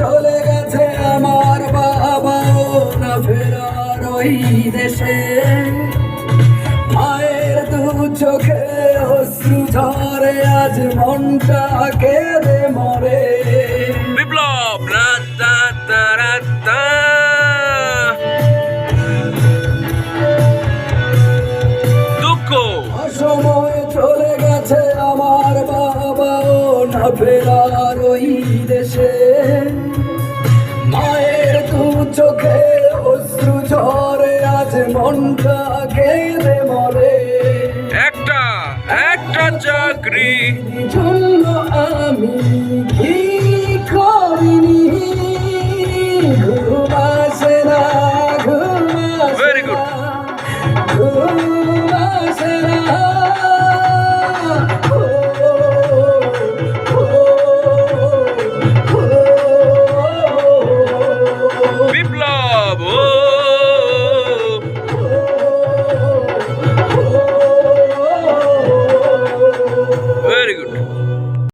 চলে গেছে আমার বাবাও না ফেরার ওই দেশে। মায়ের দু চোখে অশ্রু ঝরে, আজ মনটা কেঁদে মরে। না ফেরার ওই দেশে মায়ের দু চোখে অশ্রু ঝরে আজ মনটা কেঁদে মরে। একটা একটা চাকরি। জন্য আমি